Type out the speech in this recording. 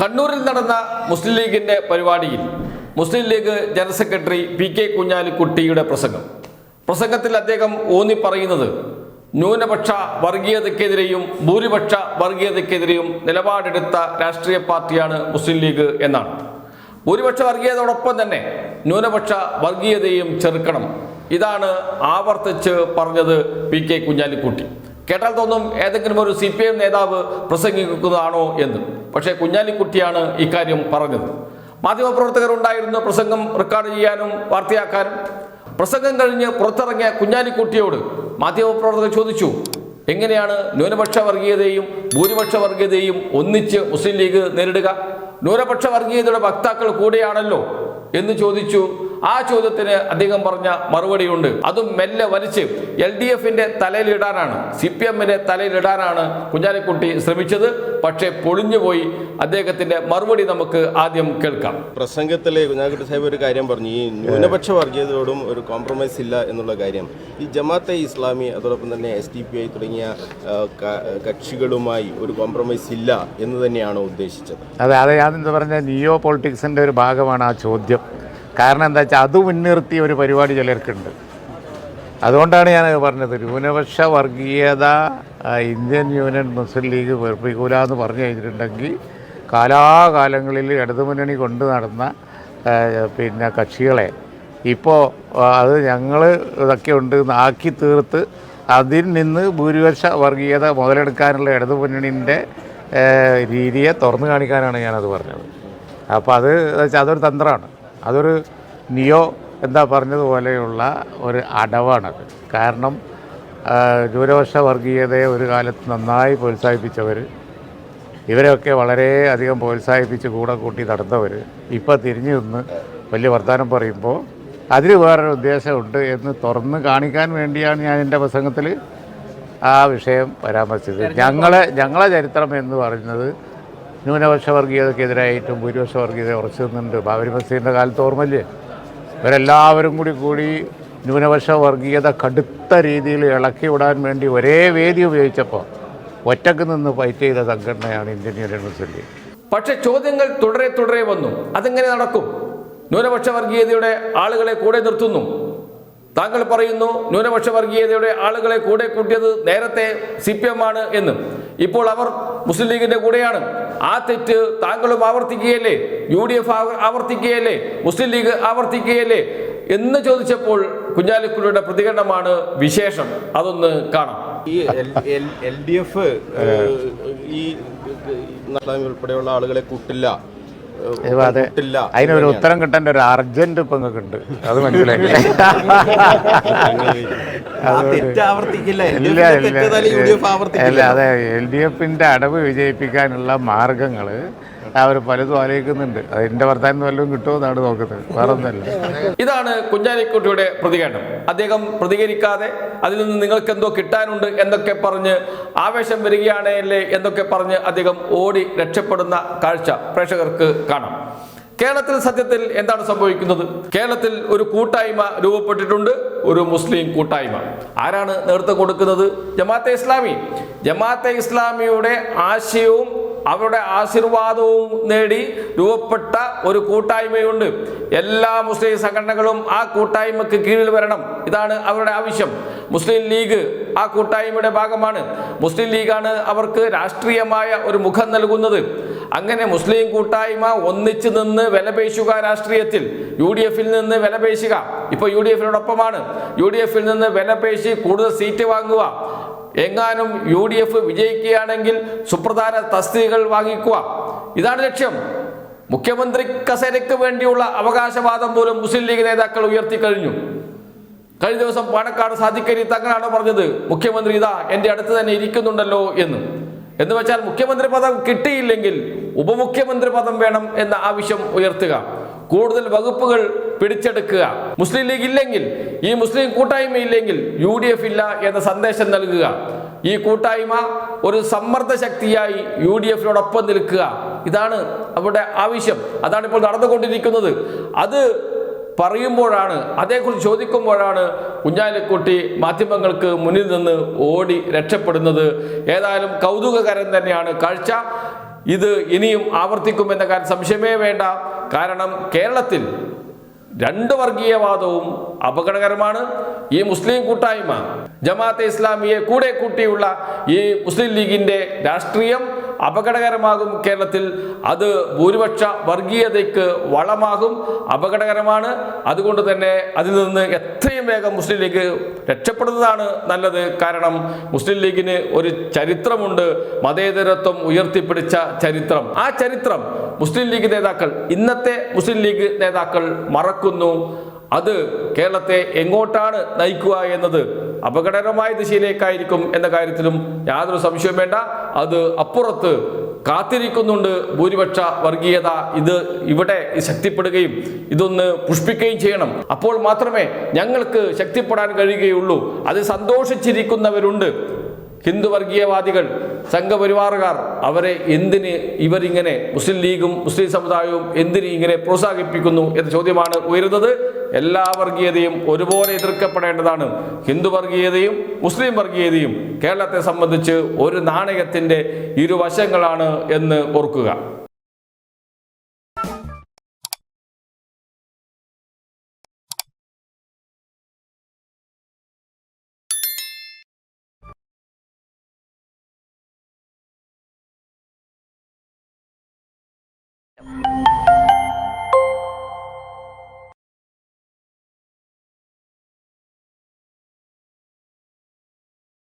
കണ്ണൂരിൽ നടന്ന മുസ്ലിം ലീഗിന്റെ പരിപാടിയിൽ Muslim League general secretary P K കുഞ്ഞാലിക്കുട്ടിയുടെ പ്രസംഗം. പ്രസംഗത്തിൽ അദ്ദേഹം ഊന്നി പറയുന്നത് ന്യൂനപക്ഷ വർഗീയതയ്ക്കെതിരെയും ഭൂരിപക്ഷ വർഗീയതയ്ക്കെതിരെയും നിലപാടെടുത്ത രാഷ്ട്രീയ പാർട്ടിയാണ് മുസ്ലിം ലീഗ് എന്നാണ്. ഭൂരിപക്ഷ വർഗീയതയോടൊപ്പം തന്നെ ന്യൂനപക്ഷ വർഗീയതയും ചെറുക്കണം. ഇതാണ് ആവർത്തിച്ച് പറഞ്ഞത് പി കെ കുഞ്ഞാലിക്കുട്ടി. കേട്ടാൽ തോന്നും ഏതെങ്കിലും ഒരു സി പി എം നേതാവ് പ്രസംഗിക്കുന്നതാണോ എന്ന്. പക്ഷേ കുഞ്ഞാലിക്കുട്ടിയാണ് ഇക്കാര്യം പറഞ്ഞത്. മാധ്യമപ്രവർത്തകർ ഉണ്ടായിരുന്നു പ്രസംഗം റെക്കോർഡ് ചെയ്യാനും വാർത്തയാക്കാനും പ്രസംഗം കഴിഞ്ഞ് പുറത്തിറങ്ങിയ കുഞ്ഞാലിക്കുട്ടിയോട് മാധ്യമപ്രവർത്തകർ ചോദിച്ചു എങ്ങനെയാണ് ന്യൂനപക്ഷ വർഗീയതയും ഭൂരിപക്ഷ വർഗീയതയും ഒന്നിച്ച് മുസ്ലിം ലീഗ് നേരിടുക? ന്യൂനപക്ഷ വർഗീയതയുടെ വക്താക്കൾ കൂടെയാണല്ലോ? എന്ന് ചോദിച്ചു ആ ചോദ്യത്തിന് അദ്ദേഹം പറഞ്ഞ മറുപടിയുണ്ട്. അതും മെല്ലെ വലിച്ച് എൽ ഡി എഫിന്റെ തലയിലിടാനാണ് സി പി എമ്മിന്റെ തലയിലിടാനാണ് കുഞ്ഞാലിക്കുട്ടി ശ്രമിച്ചത്. പക്ഷേ പൊളിഞ്ഞുപോയി അദ്ദേഹത്തിന്റെ മറുപടി നമുക്ക് ആദ്യം കേൾക്കാം. പ്രസംഗത്തിലെ കുഞ്ഞാലിക്കുട്ടി സാഹിബ് ഒരു കാര്യം പറഞ്ഞു ഈ ന്യൂനപക്ഷ വർഗീയതയോടും ഒരു കോംപ്രമൈസ് ഇല്ല എന്നുള്ള കാര്യം. ഈ ജമാഅത്തെ ഇസ്ലാമി അതോടൊപ്പം തന്നെ എസ് ഡി പി ഐ തുടങ്ങിയ കക്ഷികളുമായി ഒരു കോംപ്രമൈസ് ഇല്ല എന്ന് തന്നെയാണ് ഉദ്ദേശിച്ചത്? അതെ അതെ ഞാനെന്താ പറഞ്ഞ നിയോ പൊളിറ്റിക്സിന്റെ ഒരു ഭാഗമാണ് ആ ചോദ്യം. കാരണം എന്താ വെച്ചാൽ അത് മുൻനിർത്തിയ ഒരു പരിപാടി ചിലർക്കുണ്ട്. അതുകൊണ്ടാണ് ഞാൻ പറഞ്ഞത് ന്യൂനപക്ഷ വർഗീയത ഇന്ത്യൻ യൂണിയൻ മുസ്ലിം ലീഗ് വെറുപ്പിക്കൂല എന്ന് പറഞ്ഞു കഴിഞ്ഞിട്ടുണ്ടെങ്കിൽ കാലാകാലങ്ങളിൽ ഇടതുമുന്നണി കൊണ്ട് നടന്ന പിന്നെ കക്ഷികളെ ഇപ്പോൾ അത് ഞങ്ങൾ ഇതൊക്കെ ഉണ്ട് ആക്കി തീർത്ത് അതിൽ നിന്ന് ഭൂരിപക്ഷ വർഗീയത മുതലെടുക്കാനുള്ള ഇടതുമുന്നണിന്റെ രീതിയെ തുറന്നു കാണിക്കാനാണ് ഞാനത് പറഞ്ഞത്. അപ്പോൾ അത് അതൊരു തന്ത്രമാണ്. അതൊരു നിയോ എന്താ പറഞ്ഞതുപോലെയുള്ള ഒരു അടവാണത്. കാരണം ദൂരപക്ഷ ന്യൂനപക്ഷ വർഗീയതയെ ഒരു കാലത്ത് നന്നായി പ്രോത്സാഹിപ്പിച്ചവർ ഇവരെയൊക്കെ വളരെ അധികം പ്രോത്സാഹിപ്പിച്ച് കൂടെ കൂട്ടി നടന്നവർ ഇപ്പോൾ തിരിഞ്ഞു നിന്ന് വലിയ വർത്തമാനം പറയുമ്പോൾ അതിന് വേറൊരു ഉദ്ദേശമുണ്ട് എന്ന് തുറന്ന് കാണിക്കാൻ വേണ്ടിയാണ് ഞാൻ എന്റെ പ്രസംഗത്തിൽ ആ വിഷയം പരാമർശിച്ചത്. ഞങ്ങളെ ഞങ്ങളെ ചരിത്രം എന്ന് പറയുന്നത് ന്യൂനപക്ഷ വർഗീയതക്കെതിരായിട്ടും ഭൂരിപക്ഷ വർഗീയത ഉറച്ചു നിന്നുണ്ട് ബാബരി മസ്ജിദിന്റെ കാലത്ത് ഓർമ്മയില്ലേ? ഇവരെല്ലാവരും കൂടി കൂടി ന്യൂനപക്ഷ വർഗീയത കടുത്ത രീതിയിൽ ഇളക്കി വിടാൻ വേണ്ടി ഒരേ വേദി ഉപയോഗിച്ചപ്പോൾ ഒറ്റയ്ക്ക് നിന്ന് ഫൈറ്റ് ചെയ്ത സംഘടനയാണ് ഇന്ത്യൻ ലീഗ്. പക്ഷെ ചോദ്യങ്ങൾ തുടരെ തുടരെ വന്നു. അതെങ്ങനെ നടക്കും? ന്യൂനപക്ഷ വർഗീയതയുടെ ആളുകളെ കൂടെ നിർത്തുന്നു. താങ്കൾ പറയുന്നു ന്യൂനപക്ഷ വർഗീയതയുടെ ആളുകളെ കൂടെ കൂട്ടിയത് നേരത്തെ സി പി എം ആണ് എന്ന്. ഇപ്പോൾ അവർ മുസ്ലിം ലീഗിന്റെ കൂടെയാണ് ആ തെറ്റ് താങ്കളും ആവർത്തിക്കുകയല്ലേ യു ഡി എഫ് ആവർത്തിക്കുകയല്ലേ മുസ്ലിം ലീഗ് ആവർത്തിക്കുകയല്ലേ എന്ന് ചോദിച്ചപ്പോൾ കുഞ്ഞാലിക്കുട്ടിയുടെ പ്രതികരണമാണ് വിശേഷം അതൊന്ന് കാണാം ഈ എൽ ഡി എഫ് ഈ ഉൾപ്പെടെയുള്ള ആളുകളെ കൂട്ടില്ല അതെ അതിനൊരു ഉത്തരം കിട്ടേണ്ട ഒരു അർജന്റ് ഇപ്പൊ നിങ്ങൾക്ക് ഉണ്ട്. അത് മനസ്സിലാക്കില്ല അതെ എൽ ഡി എഫിന്റെ അടവ് വിജയിപ്പിക്കാനുള്ള മാർഗങ്ങൾ അവർ പലതും ആലോചിക്കുന്നുണ്ട്. എന്റെ വർത്താനം വല്ലതും കിട്ടുമെന്നാണ് നോക്കുന്നത്. വേറെ ഒന്നല്ല ഇതാണ് കുഞ്ഞാലിക്കുട്ടിയുടെ പ്രതികരണം അദ്ദേഹം പ്രതികരിക്കാതെ അതിൽ നിന്ന് നിങ്ങൾക്ക് എന്തോ കിട്ടാനുണ്ട് എന്നൊക്കെ പറഞ്ഞ് ആവേശം വരികയാണല്ലേ എന്നൊക്കെ പറഞ്ഞ് അദ്ദേഹം ഓടി രക്ഷപ്പെടുന്ന കാഴ്ച പ്രേക്ഷകർക്ക് കാണാം. കേരളത്തിൽ സത്യത്തിൽ എന്താണ് സംഭവിക്കുന്നത്? കേരളത്തിൽ ഒരു കൂട്ടായ്മ രൂപപ്പെട്ടിട്ടുണ്ട്. ഒരു മുസ്ലിം കൂട്ടായ്മ. ആരാണ് നേതൃത്വം കൊടുക്കുന്നത്? ജമാഅത്തെ ഇസ്ലാമി. ജമാഅത്തെ ഇസ്ലാമിയുടെ ആശയവും അവരുടെ ആശീർവാദവും നേടി രൂപപ്പെട്ട ഒരു കൂട്ടായ്മയുണ്ട്. എല്ലാ മുസ്ലിം സംഘടനകളും ആ കൂട്ടായ്മക്ക് കീഴിൽ വരണം. ഇതാണ് അവരുടെ ആവശ്യം. മുസ്ലിം ലീഗ് ആ കൂട്ടായ്മയുടെ ഭാഗമാണ്. മുസ്ലിം ലീഗാണ് അവർക്ക് രാഷ്ട്രീയമായ ഒരു മുഖം നൽകുന്നത്. അങ്ങനെ മുസ്ലിം കൂട്ടായ്മ ഒന്നിച്ചു നിന്ന് വിലപേശുക രാഷ്ട്രീയത്തിൽ. യു ഡി എഫിൽ നിന്ന് വിലപേശുക. ഇപ്പൊ യു ഡി എഫിനോടൊപ്പമാണ് യു ഡി എഫിൽ നിന്ന് വിലപേശി കൂടുതൽ സീറ്റ് വാങ്ങുക. എങ്ങാനും യു ഡി എഫ് വിജയിക്കുകയാണെങ്കിൽ സുപ്രധാന തസ്തികകൾ വാങ്ങിക്കുക. ഇതാണ് ലക്ഷ്യം. മുഖ്യമന്ത്രി കസേരയ്ക്ക് വേണ്ടിയുള്ള അവകാശവാദം പോലും മുസ്ലിം ലീഗ് നേതാക്കൾ ഉയർത്തി കഴിഞ്ഞു. കഴിഞ്ഞ ദിവസം പാണക്കാട് സാധിക്കരി തങ്ങളാണ് പറഞ്ഞത് മുഖ്യമന്ത്രി ഇതാ എന്റെ അടുത്ത് തന്നെ ഇരിക്കുന്നുണ്ടല്ലോ എന്ന്. എന്ന് വെച്ചാൽ മുഖ്യമന്ത്രി പദം കിട്ടിയില്ലെങ്കിൽ ഉപമുഖ്യമന്ത്രി പദം വേണം എന്ന ആവശ്യം ഉയർത്തുക. കൂടുതൽ വകുപ്പുകൾ പിടിച്ചെടുക്കുക. മുസ്ലിം ലീഗ് ഇല്ലെങ്കിൽ ഈ മുസ്ലിം കൂട്ടായ്മ ഇല്ലെങ്കിൽ യു ഡി എഫ് ഇല്ല എന്ന സന്ദേശം നൽകുക. ഈ കൂട്ടായ്മ ഒരു സമ്മർദ്ദ ശക്തിയായി യു ഡി എഫിനോടൊപ്പം നിൽക്കുക. ഇതാണ് അവരുടെ ആവശ്യം. അതാണ് ഇപ്പോൾ നടന്നുകൊണ്ടിരിക്കുന്നത്. അത് പറയുമ്പോഴാണ് അതേക്കുറിച്ച് ചോദിക്കുമ്പോഴാണ് കുഞ്ഞാലിക്കുട്ടി മാധ്യമങ്ങൾക്ക് മുന്നിൽ നിന്ന് ഓടി രക്ഷപ്പെടുന്നത്. ഏതായാലും കൗതുകകരം തന്നെയാണ്. കാഴ്ച ഇത് ഇനിയും ആവർത്തിക്കുമെന്ന കാര്യം സംശയമേ വേണ്ട. കാരണം കേരളത്തിൽ രണ്ട് വർഗീയവാദവും അപകടകരമാണ്. ഈ മുസ്ലിം കൂട്ടായ്മ ജമാഅത്തെ ഇസ്ലാമിയെ കൂടെ കൂട്ടിയുള്ള ഈ മുസ്ലിം ലീഗിന്റെ രാഷ്ട്രീയം അപകടകരമാകും കേരളത്തിൽ. അത് ഭൂരിപക്ഷ വർഗീയതയ്ക്ക് വളമാകും അപകടകരമാണ്. അതുകൊണ്ട് തന്നെ അതിൽ നിന്ന് എത്രയും വേഗം മുസ്ലിം ലീഗ് രക്ഷപ്പെടുന്നതാണ് നല്ലത്. കാരണം മുസ്ലിം ലീഗിന് ഒരു ചരിത്രമുണ്ട് മതേതരത്വം ഉയർത്തിപ്പിടിച്ച ചരിത്രം. ആ ചരിത്രം മുസ്ലിം ലീഗ് നേതാക്കൾ ഇന്നത്തെ മുസ്ലിം ലീഗ് നേതാക്കൾ മറക്കുന്നു. അത് കേരളത്തെ എങ്ങോട്ടാണ് നയിക്കുക എന്നത് അപകടകരമായ ദിശയിലേക്കായിരിക്കും എന്ന കാര്യത്തിലും യാതൊരു സംശയവും വേണ്ട. അത് അപ്പുറത്ത് കാത്തിരിക്കുന്നുണ്ട് ഭൂരിപക്ഷ വർഗീയത. ഇത് ഇവിടെ ശക്തിപ്പെടുകയും ഇതൊന്ന് പുഷ്പിക്കുകയും ചെയ്യണം. അപ്പോൾ മാത്രമേ ഞങ്ങൾക്ക് ശക്തിപ്പെടാൻ കഴിയുകയുള്ളൂ. അത് സന്തോഷിച്ചിരിക്കുന്നവരുണ്ട്. ഹിന്ദു വർഗീയവാദികൾ സംഘപരിവാറുകാർ അവരെ എന്തിന് ഇവരിങ്ങനെ മുസ്ലിം ലീഗും മുസ്ലിം സമുദായവും എന്തിന് ഇങ്ങനെ പ്രോത്സാഹിപ്പിക്കുന്നു എന്ന ചോദ്യമാണ് ഉയരുന്നത്. എല്ലാ വർഗീയതയും ഒരുപോലെ എതിർക്കപ്പെടേണ്ടതാണ്. ഹിന്ദു വർഗീയതയും മുസ്ലിം വർഗീയതയും കേരളത്തെ സംബന്ധിച്ച് ഒരു നാണയത്തിന്റെ ഇരുവശങ്ങളാണ് എന്ന് ഓർക്കുക.